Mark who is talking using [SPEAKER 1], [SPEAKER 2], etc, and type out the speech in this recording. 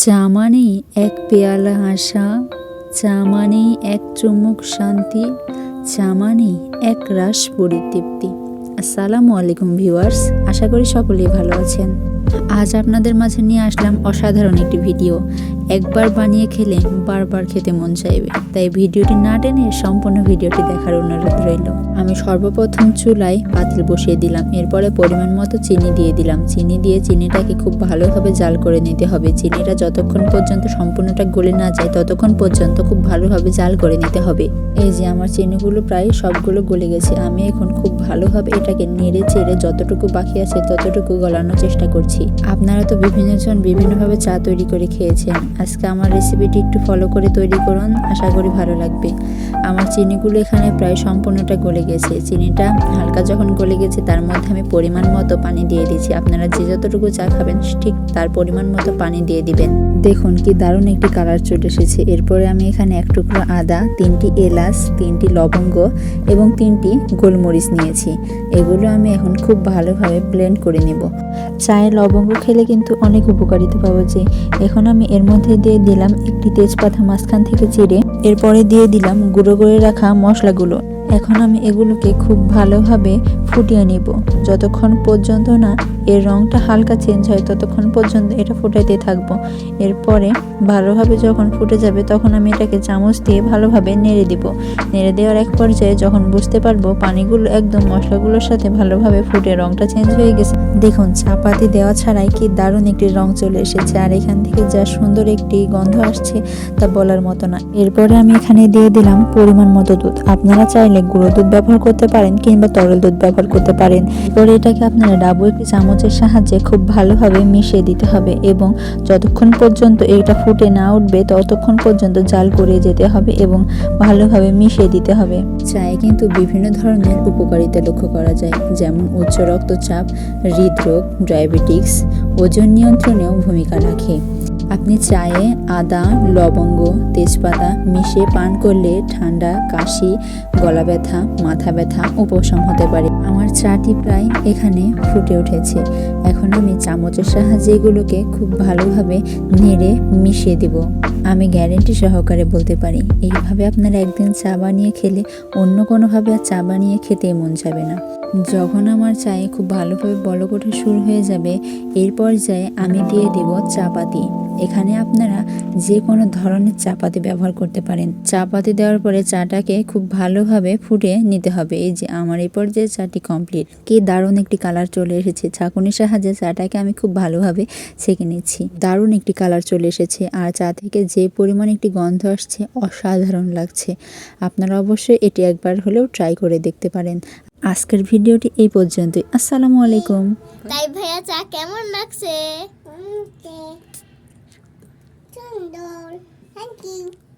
[SPEAKER 1] চা মানেই এক পেয়ালা আশা, চা মানেই এক চুমুক শান্তি, চা মানেই এক রাস পরিতৃপ্তি। আসসালামু আলাইকুম ভিউয়ার্স, আশা করি সকলেই ভালো আছেন। আজ আপনাদের মাঝে নিয়ে আসলাম অসাধারণ একটি ভিডিও। একবার বানিয়ে খেলে বারবার খেতে মন চাইবে। তাই ভিডিওটি না টেনে সম্পূর্ণ ভিডিওটি দেখার অনুরোধ রইল। আমি সর্বপ্রথম চুলায় পাতিল বসিয়ে দিলাম। এরপরে পরিমাণ মতো চিনি দিয়ে দিলাম। চিনি দিয়ে চিনিটাকে খুব ভালোভাবে জাল করে নিতে হবে। চিনিটা যতক্ষণ পর্যন্ত সম্পূর্ণটা গলে না যায়, ততক্ষণ পর্যন্ত খুব ভালোভাবে জাল করে নিতে হবে। এই যে আমার চিনিগুলো প্রায় সবগুলো গলে গেছে, আমি এখন খুব ভালোভাবে এটাকে নেড়ে চেড়ে যতটুকু বাকি আছে ততটুকু গলানোর চেষ্টা করছি। আপনারা তো বিভিন্নজন বিভিন্নভাবে চা তৈরি করে খেয়েছেন। আজকে আমার রেসিপিটি একটু ফলো করে তৈরি করুন, আশা করি ভালো লাগবে। আমার চিনিগুলো এখানে প্রায় সম্পূর্ণটা গলে গেছে। চিনিটা হালকা যখন গলে গেছে, তার মধ্যে আমি পরিমাণ মতো পানি দিয়ে দিচ্ছি আপনারা যে যতটুকু চা খাবেন, ঠিক তার পরিমাণ মতো পানি দিয়ে দিবেন। দেখুন কি দারুণ একটি কালার চলে এসেছে। এরপরে আমি এখানে এক টুকরো আদা, তিনটি এলাচ, তিনটি লবঙ্গ এবং তিনটি গোলমরিচ নিয়েছি। এগুলো আমি এখন খুব ভালোভাবে ব্লেন্ড করে নেব। চায়ে লবঙ্গ খেলে কিন্তু অনেক উপকারিতা পাওয়া যায় এখন আমি এর মধ্যে দিয়ে দিলাম একটি তেজপাতা মাঝখান থেকে চিড়ে, এরপরে দিয়ে দিলাম গুঁড়ো করে রাখা মশলাগুলো। এখন আমি এগুলোকে খুব ভালোভাবে ফুটিয়ে নিব। যতক্ষণ পর্যন্ত না এর রংটা হালকা চেঞ্জ হয়, ততক্ষণ পর্যন্ত এটা ফুটাইতে থাকব। এরপরে ভালোভাবে যখন ফুটে যাবে, তখন আমি এটাকে চামচ দিয়ে ভালোভাবে নেড়ে দিব। নেড়ে দেওয়ার এক পর্যায়ে যখন বুঝতে পারব পানিগুলো একদম মশলাগুলোর সাথে ভালোভাবে ফুটে রংটা চেঞ্জ হয়ে গেছে, দেখুন চাপাতি দেওয়া ছাড়াই কি দারুণ একটি রং চলে এসেছে। আর এখান থেকে যা সুন্দর একটি গন্ধ আসছে তা বলার মতো না। এরপরে আমি এখানে দিয়ে দিলাম পরিমাণ মতো দুধ। আপনারা চাইলে গুঁড়ো দুধ ব্যবহার করতে পারেন কিংবা তরল দুধ ব্যবহার করতে পারেন। এরপরে এটাকে আপনারা ডাবু একটি চামচের সাহায্যে খুব ভালোভাবে মিশিয়ে দিতে হবে এবং যতক্ষণ পর্যন্ত এটা ফুটে না উঠবে, ততক্ষণ পর্যন্ত জাল করে যেতে হবে এবং ভালোভাবে মিশিয়ে দিতে হবে। চায়ে কিন্তু বিভিন্ন ধরনের উপকারিতা লক্ষ্য করা যায়, যেমন উচ্চ রক্তচাপ, হৃদরোগ, ডায়াবেটিক্স, ওজন নিয়ন্ত্রণেও ভূমিকা রাখে। আপনি চায়ে আদা, লবঙ্গ, তেজপাতা মিশিয়ে পান করলে ঠান্ডা, কাশি, গলা ব্যথা, মাথা ব্যথা উপশম হতে পারে। আমার চাটি প্রায় এখানে ফুটে উঠেছে। এখন আমি চামচের সাহায্যে এগুলোকে খুব ভালোভাবে নেড়ে মিশিয়ে দেব। আমি গ্যারেন্টি সহকারে বলতে পারি, এইভাবে আপনারা একদিন চা বানিয়ে খেলে অন্য কোনোভাবে আর চা বানিয়ে খেতে মন যাবে না। যখন আমার চায়ে খুব ভালোভাবে বলক শুরু হয়ে যাবে এর পর্যায়ে আমি দিয়ে দেব চাপাতি। এখানে আপনারা যে কোনো ধরনের চাপাতি ব্যবহার করতে পারেন। চাপাতি দেওয়ার পরে চাটাকে খুব ভালোভাবে ফুটে নিতে হবে। এই যে আমার এই পর্যায়ে চাটি কমপ্লিট। কি দারুণ একটি কালার চলে এসেছে। ছাঁকুনির সাহায্যে চাটাকে আমি খুব ভালোভাবে ছেঁকে নিচ্ছি। দারুণ একটি কালার চলে এসেছে আর চা থেকে যে পরিমাণ একটি গন্ধ আসছে অসাধারণ লাগছে। আপনারা অবশ্যই এটি একবার হলেও ট্রাই করে দেখতে পারেন। আজকের ভিডিওটি এই পর্যন্তই। আসসালামু আলাইকুম।
[SPEAKER 2] তাই ভাইয়া চা কেমন লাগছে?
[SPEAKER 3] 嗯